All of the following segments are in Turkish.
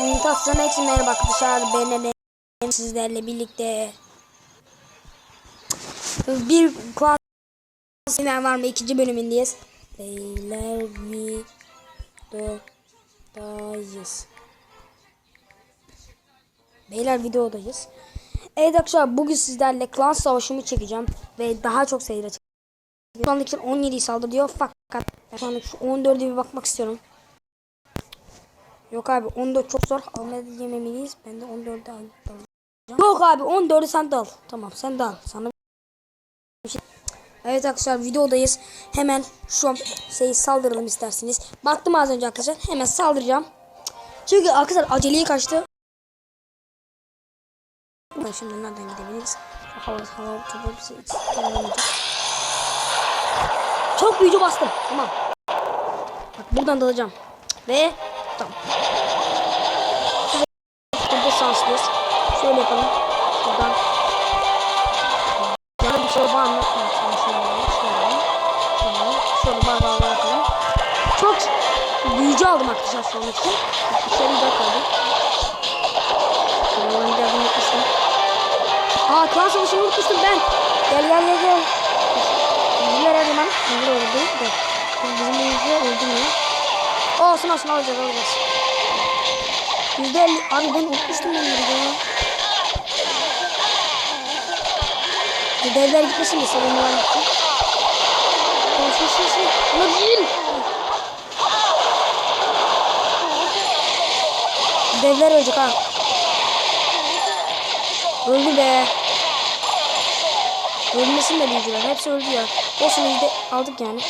Mutasyon eksi merhaba arkadaşlar. Ben Eren sizlerle birlikte bir kuas Siner var mı? ikinci bölümündeyiz. Beyler videodayız. Beyler videodayız. Evet arkadaşlar bugün sizlerle klan savaşımı çekeceğim. Ve daha çok sayıda çekeceğim. Şu andaki 17'yi saldırıyor fakat şu andaki şu 14'e bir bakmak istiyorum. Yok abi 14 çok zor. Almaya yememeliyiz. Ben de 14'e al. alacağım. Yok abi 14'ü sen de al. Tamam sen de al. Sana şey. Evet arkadaşlar videodayız. Hemen şu an şey saldıralım isterseniz. Baktım az önce arkadaşlar. Hemen saldıracağım. Çünkü arkadaşlar aceleye kaçtı. Şimdi nereden gidebiliriz? Hava hava topu Çok büyücü bastım. Tamam. Bak buradan dalacağım. Ve tamam. Burada şanslıyız. Şöyle yapalım. Şuradan. Yani bir şey var mı? Şöyle var yapalım. Çok büyücü aldım arkadaşlar an için. İçeri de kaldım. Şuradan geldim yapmıştım. Aa klan savaşını unutmuştum ben. Gel gel gel gel. Yüzüler her zaman. Öldü de. Bizim yüzüler öldürmüyor. Olsun olsun alacağız alacağız. Yüzde elli. Abi ben unutmuştum ben bunu devler gitmesin de savunmalar gitsin. Koş koş koş. Değil. Devler ölecek ha. Öldü be. Ölmesin de büyücüler. Hepsi öldü ya. Olsun yüzde aldık yani.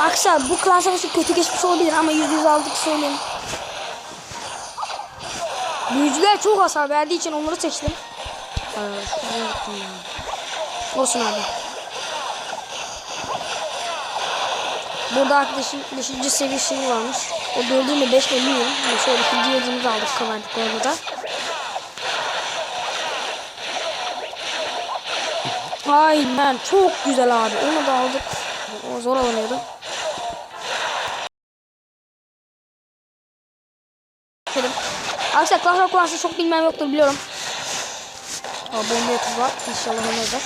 Aksa bu klan savaşı kötü geçmiş olabilir ama yüzde yüz aldık söyleyeyim. Büyücüler çok hasar verdiği için onları seçtim. Olsun abi. Burada arkadaşın 5. seviye şeyi varmış. O mü 5 mi bilmiyorum. Yani şöyle ikinci yıldızımızı aldık kabardık orada. Aynen çok güzel abi. Onu da aldık. O zor alınıyordu. Arkadaşlar Clash of Clans'ı çok bilmem yoktur biliyorum. Aa bomba yapı var. İnşallah olacak.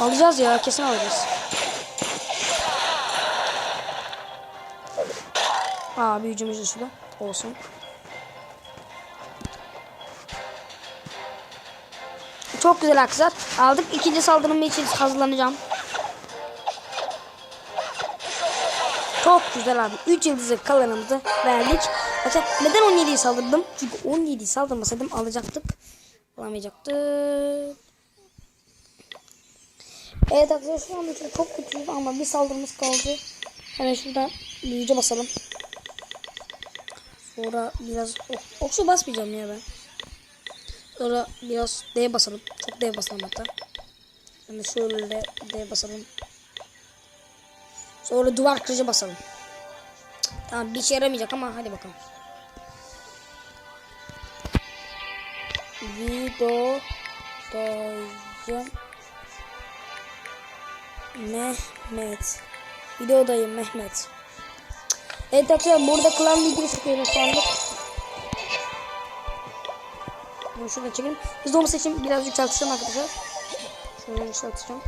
Alacağız ya kesin alacağız. Aa büyücümüz şurada. Olsun. Çok güzel arkadaşlar. Aldık. İkinci saldırım için hazırlanacağım. Çok güzel abi. 3 yıldızı kalanımızı verdik. Arkadaşlar neden 17'yi saldırdım? Çünkü 17'yi saldırmasaydım alacaktık. Alamayacaktık. Evet arkadaşlar şu an için çok kötüyüz ama bir saldırımız kaldı. Hemen şuradan büyüce basalım. Sonra biraz ok, okçu basmayacağım ya ben. Sonra biraz D basalım. Çok D basalım hatta. Yani şöyle D basalım. Sonra duvar kırıcı basalım. Tamam bir şey yaramayacak ama hadi bakalım. Videodayım. Mehmet. Videodayım Mehmet. Evet arkadaşlar burada klan videosu çekiyorum şu anda. Bunu şuradan çekelim. Hızlı olması için biraz yükselteceğim arkadaşlar. Şöyle yükselteceğim.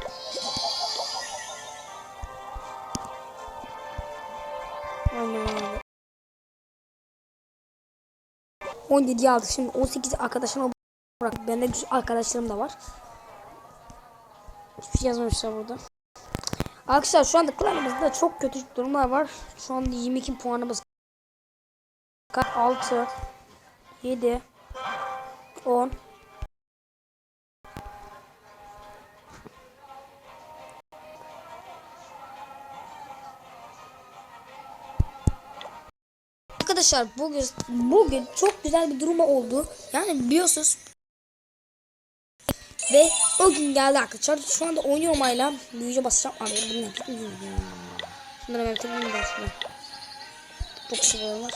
Aynen öyle. 17 aldık. Şimdi 18 arkadaşıma bırak. Bende güzel arkadaşlarım da var. Hiçbir şey yazmamışlar burada. Arkadaşlar şu anda klanımızda çok kötü durumlar var. Şu anda 22 puanımız. 6 7 10 Arkadaşlar bugün bugün çok güzel bir durum oldu. Yani biliyorsunuz ve o gün geldi arkadaşlar. Şu anda oynuyorum hala. Büyüce basacağım. Abi bunu yapayım. Şunları ben tekrar şuna. Çok sıvı var.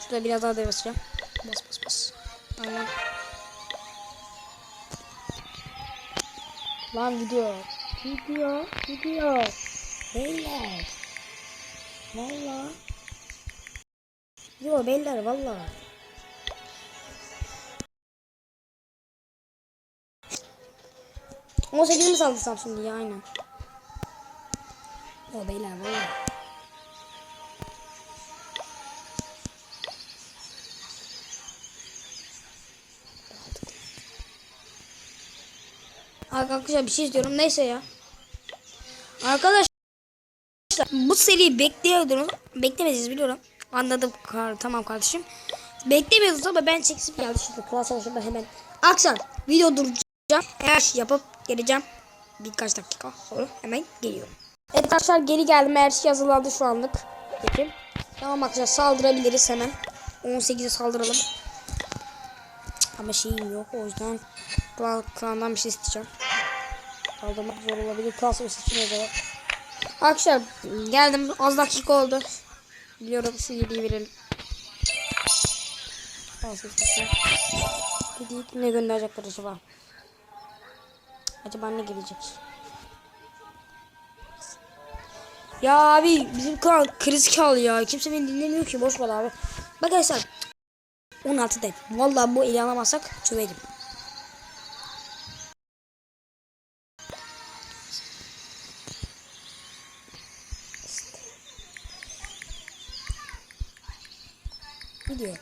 Şurada biraz daha da basacağım. Bas bas bas. Aynen. Lan video. Video. Video. Beyler. Valla. Yo beyler valla. On sekiz mi saldırsam şimdi ya aynen. Yo beyler valla. Arkadaşlar bir şey istiyorum. Neyse ya. Arkadaşlar bu seriyi bekliyordunuz. Beklemediniz biliyorum. Anladım. Tamam kardeşim. Beklemiyordunuz ama ben çeksim geldi şimdi. Savaşında hemen. Aksan video duracağım. Her şey yapıp geleceğim. Birkaç dakika sonra hemen geliyorum. Evet arkadaşlar geri geldim. Her şey hazırlandı şu anlık. Bakın. Tamam arkadaşlar saldırabiliriz hemen. 18'e saldıralım. Ama şeyim yok o yüzden kral, kraldan bir şey isteyeceğim. Kaldırmak zor olabilir. Kral savaşı için zaman. Arkadaşlar geldim. Az dakika oldu. Biliyorum şu yediği verelim. Kral savaşı. Ne gönderecekler acaba? Acaba ne gelecek? Ya abi bizim kral kriz kal ya. Kimse beni dinlemiyor ki. Boş ver abi. Bak arkadaşlar. 16 de. Vallahi bu eli alamazsak. Video. Video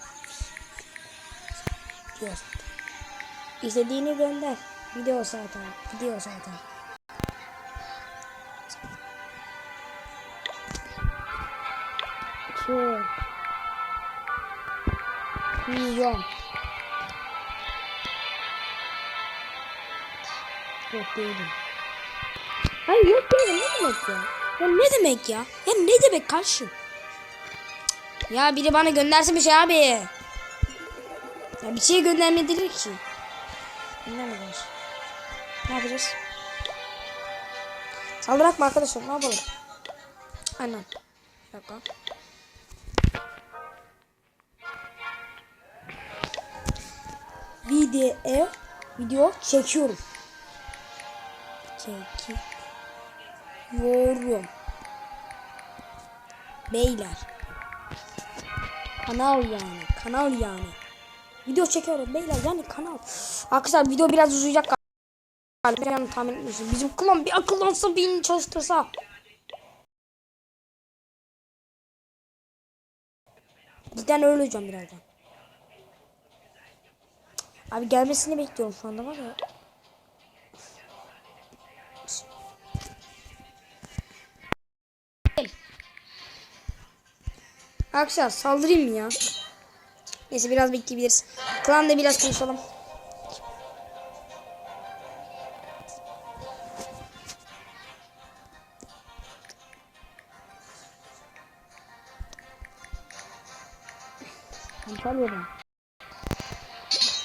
zaten. İstediğini gönder. Video zaten. Video zaten. Çok. Milyon. Yok değilim. Hayır yok değilim ne demek ya? Ya ne demek ya? Ya ne demek? Cık. Ya biri bana göndersin bir şey abi. Ya bir şey göndermediler ki. Göndermediler. Ne yapacağız? Saldırak mı arkadaşlar? Ne yapalım? Aynen. Bir dakika. Video video çekiyorum. Çekiyorum. Beyler. Kanal yani. Kanal yani. Video çekiyorum beyler yani kanal. Arkadaşlar video biraz uzayacak Yani tahmin etmiyorsunuz. Bizim klan bir akıllansa bir çalıştırsa. Cidden öyle olacağım birazdan. Abi gelmesini bekliyorum şu anda var ya. Arkadaşlar saldırayım ya? Neyse biraz bekleyebiliriz. Klan'da biraz konuşalım. Antalya'dan.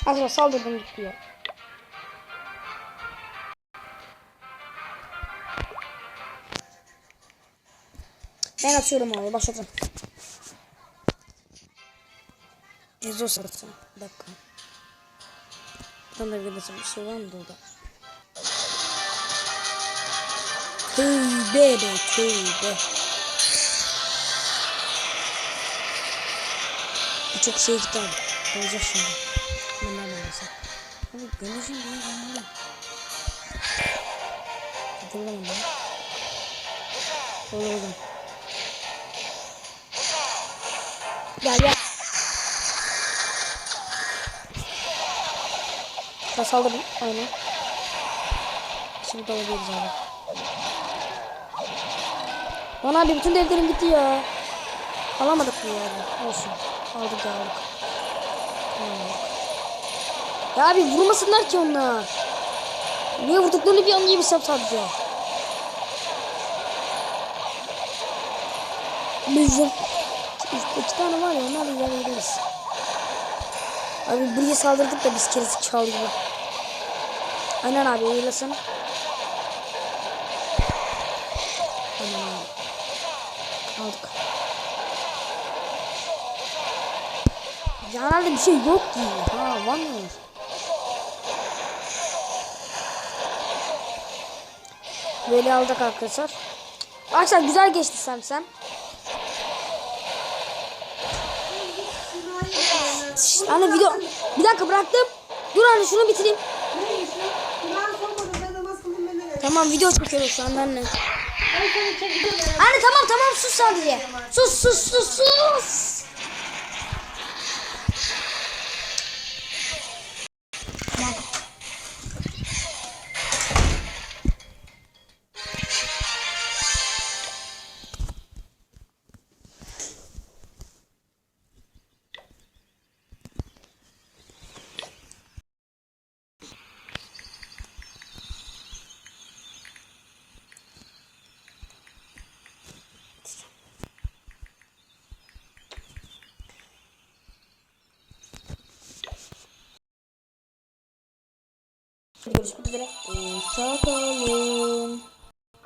Arkadaşlar saldırdım gitti ya. Ben atıyorum abi başladım. Ezo sarısı. Bir dakika. Buradan da bir bir şey var mı burada? Tövbe be tövbe. Çok şey abi. Olacak şimdi. Ben de anlamasam. Abi göndersin diye anlamadım. Hatırlamam ben. Olur oğlum. Gel gel. Ben saldırdım. Aynen. Şimdi dalabiliriz abi. Lan abi bütün devlerim gitti ya. Alamadık mı yani? Olsun. Aldık ya aldık. Alamadık. Ya abi vurmasınlar ki onlar. Niye vurduklarını bir anlayabilsem sadece. Bizim iki, iki tane var ya onlarla idare ederiz. Abi buraya saldırdık da biz keresi çal gibi. Aynen abi oylasın. Aynen abi. Aldık. Yanlarda bir şey yok ki. Ha var mı? Böyle aldık arkadaşlar. Arkadaşlar güzel geçti Sam Sam. Şşt, anne video. Bir dakika bıraktım. Dur anne şunu bitireyim. Tamam video çekiyorum şu anda anne. Anne tamam tamam sus sadece. Sus sus sus sus. Görüşmek üzere. Hoşçakalın.